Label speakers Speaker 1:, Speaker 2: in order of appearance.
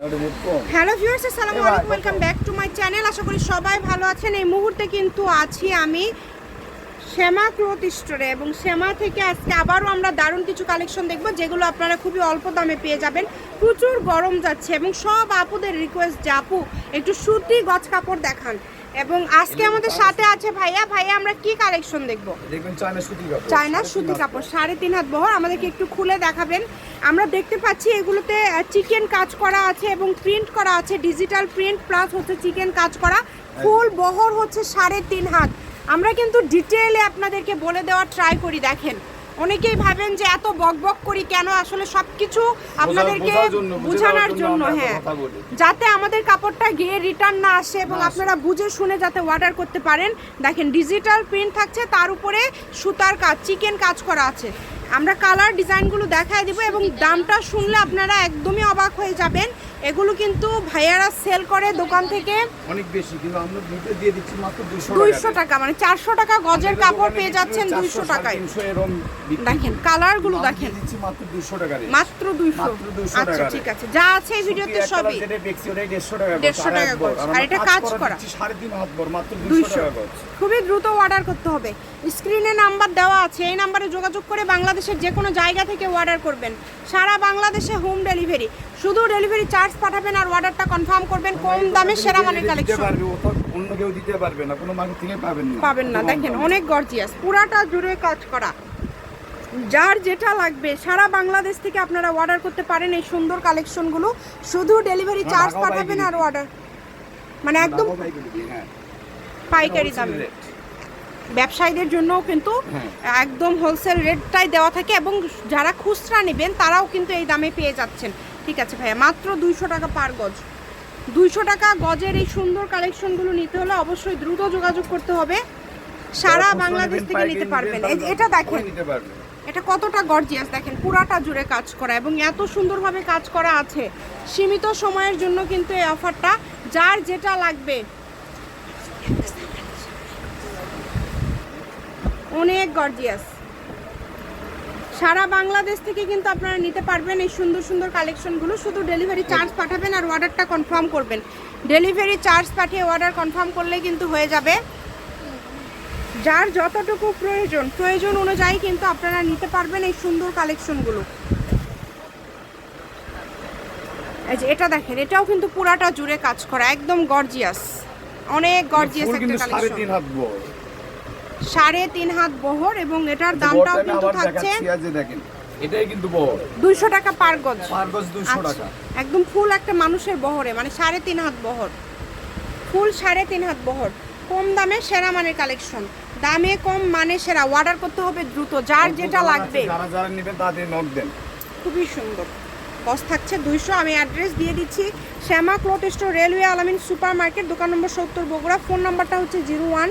Speaker 1: Hello viewers আসসালামু আলাইকুম welcome back to my channel আশা করি সবাই ভালো আছেন। এই মুহূর্তে কিন্তু আছি আমি শ্যামা ক্লোথ স্টোরে এবং শ্যামা থেকে আজকে আবারও আমরা দারুণ কিছু কালেকশন দেখব যেগুলো আপনারা খুবই অল্প দামে পেয়ে যাবেন। প্রচুর গরম যাচ্ছে এবং সব আপুদের রিকোয়েস্ট যে আপু একটু সুতি গছ কাপড় দেখান। এবং আজকে আমাদের সাথে আছে ভাইয়া। ভাইয়া আমরা কি কালেকশন দেখব?
Speaker 2: দেখবেন চায়না সুতি কাপড়।
Speaker 1: চায়না সুতি কাপড় সাড়ে তিন হাত বহর। আমাদেরকে একটু খুলে দেখাবেন। আমরা দেখতে পাচ্ছি এগুলোতে চিকেন কাজ করা আছে এবং প্রিন্ট করা আছে ডিজিটাল প্রিন্ট প্লাস হচ্ছে চিকেন কাজ করা। ফুল বহর হচ্ছে সাড়ে তিন হাত। আমরা কিন্তু ডিটেলে আপনাদেরকে বলে দেওয়ার ট্রাই করি দেখেন। অনেকেই ভাবেন যে এত বক বক করি কেন? আসলে সব কিছু আপনাদেরকে বোঝানোর
Speaker 2: জন্য
Speaker 1: হ্যাঁ। যাতে আমাদের কাপড়টা গিয়ে রিটার্ন না আসে এবং আপনারা বুঝে শুনে যাতে অর্ডার করতে পারেন। দেখেন ডিজিটাল প্রিন্ট থাকছে তার উপরে সুতার কাজ চিকেন কাজ করা আছে। আমরা কালার ডিজাইনগুলো দেখায় দিব এবং দামটা শুনলে আপনারা একদমই অবাক হয়ে যাবেন। এগুলো কিন্তু ভাইয়ারা সেল করে দোকান থেকে।
Speaker 2: অনেক বেশি কিন্তু আমরা দুটো দিয়ে দিচ্ছি মাত্র 200
Speaker 1: দুইশো টাকা মানে চারশো টাকা গজের কাপড় পেয়ে যাচ্ছেন
Speaker 2: হয়
Speaker 1: দুইশো
Speaker 2: 400,
Speaker 1: টাকায়।
Speaker 2: 350 এরম বিক্রি
Speaker 1: দেখেন। কালারগুলো দেখেন।
Speaker 2: দিচ্ছি মাত্র 200 টাকা rate।
Speaker 1: মাত্র দুইশো।
Speaker 2: মাত্র 200
Speaker 1: আচ্ছা
Speaker 2: টাকা
Speaker 1: ঠিক আছে। যা আছে এই ভিডিওতে সবই।
Speaker 2: যেটা দেখছি ওটাই 150 টাকা
Speaker 1: 150 টাকা
Speaker 2: গজ।
Speaker 1: আর এটা কাজ করা।
Speaker 2: দিচ্ছি সাড়ে তিন হাত বড়, মাত্র 200 টাকা গজ।
Speaker 1: খুবই দ্রুত অর্ডার করতে হবে। স্ক্রিনে নাম্বার দেওয়া আছে। এই নাম্বারে যোগাযোগ করে বাংলাদেশের যে কোনো জায়গা থেকে অর্ডার করবেন। সারা বাংলাদেশে হোম ডেলিভারি শুধু ডেলিভারি চার্জ পাঠাবেন আর অর্ডারটা কনফার্ম করবেন কম দামে সেরা মানের কালেকশন
Speaker 2: অন্য কেউ দিতে পারবে না কোনো মার্কেট থেকে পাবেন না।
Speaker 1: পাবেন না দেখেন অনেক গর্জিয়াস পুরাটা জুড়ে কাজ করা। যার যেটা লাগবে সারা বাংলাদেশ থেকে আপনারা অর্ডার করতে পারেন এই সুন্দর কালেকশনগুলো শুধু ডেলিভারি
Speaker 2: হ্যাঁ,
Speaker 1: চার্জ পাঠাবেন আর অর্ডার মানে একদম
Speaker 2: পাইকারি হ্যাঁ।
Speaker 1: পাইকারি দামে। ব্যবসায়ীদের জন্যও কিন্তু
Speaker 2: হ্যাঁ।
Speaker 1: একদম হোলসেল রেটটাই দেওয়া থাকে এবং যারা খুচরা নেবেন তারাও কিন্তু এই দামে পেয়ে যাচ্ছেন। ঠিক আছে ভাইয়া মাত্র দুইশো টাকা পার গজ। দুইশো টাকা গজের এই সুন্দর কালেকশনগুলো নিতে হলে অবশ্যই দ্রুত যোগাযোগ করতে হবে। সারা বাংলাদেশ থেকে নিতে পারবেন। এটা দেখেন এটা কতটা গর্জিয়াস দেখেন পুরাটা জুড়ে কাজ করা এবং এত সুন্দরভাবে কাজ করা আছে। সীমিত সময়ের জন্য কিন্তু এই অফারটা যার যেটা লাগবে। অনেক গর্জিয়াস সারা বাংলাদেশ থেকে কিন্তু আপনারা নিতে পারবেন এই সুন্দর সুন্দর কালেকশনগুলো শুধু ডেলিভারি চার্জ পাঠাবেন আর অর্ডারটা কনফার্ম করবেন। ডেলিভারি চার্জ পাঠিয়ে অর্ডার কনফার্ম করলে কিন্তু হয়ে যাবে। যার যতটুকু প্রয়োজন প্রয়োজন অনুযায়ী কিন্তু আপনারা নিতে পারবেন এই সুন্দর কালেকশনগুলো এই যে এটা দেখেন এটাও কিন্তু পুরাটা জুড়ে কাজ করা একদম গর্জিয়াস অনেক গর্জিয়াস একটা কালেকশন। সাড়ে তিন হাত বহর এবং এটার দামটাও কিন্তু থাকছে
Speaker 2: এটাই কিন্তু বড়
Speaker 1: দুইশো টাকা পার গজ।
Speaker 2: পার গজ 200
Speaker 1: আচ্ছা,
Speaker 2: টাকা।
Speaker 1: একদম ফুল একটা মানুষের বহরে মানে সাড়ে তিন হাত বহর। ফুল সাড়ে তিন হাত বহর। কম দামে সেরা মানের কালেকশন। দামে কম মানে সেরা। অর্ডার করতে হবে দ্রুত যার যেটা লাগবে।
Speaker 2: যারা যারা নেবেন তাদের নক দেন।
Speaker 1: খুবই সুন্দর। কস্ট থাকছে দুইশো। আমি অ্যাড্রেস দিয়ে দিচ্ছি। Shyama cloth store railway Alamin supermarket দোকান নম্বর সত্তর বগুড়া। ফোন নাম্বারটা হচ্ছে zero one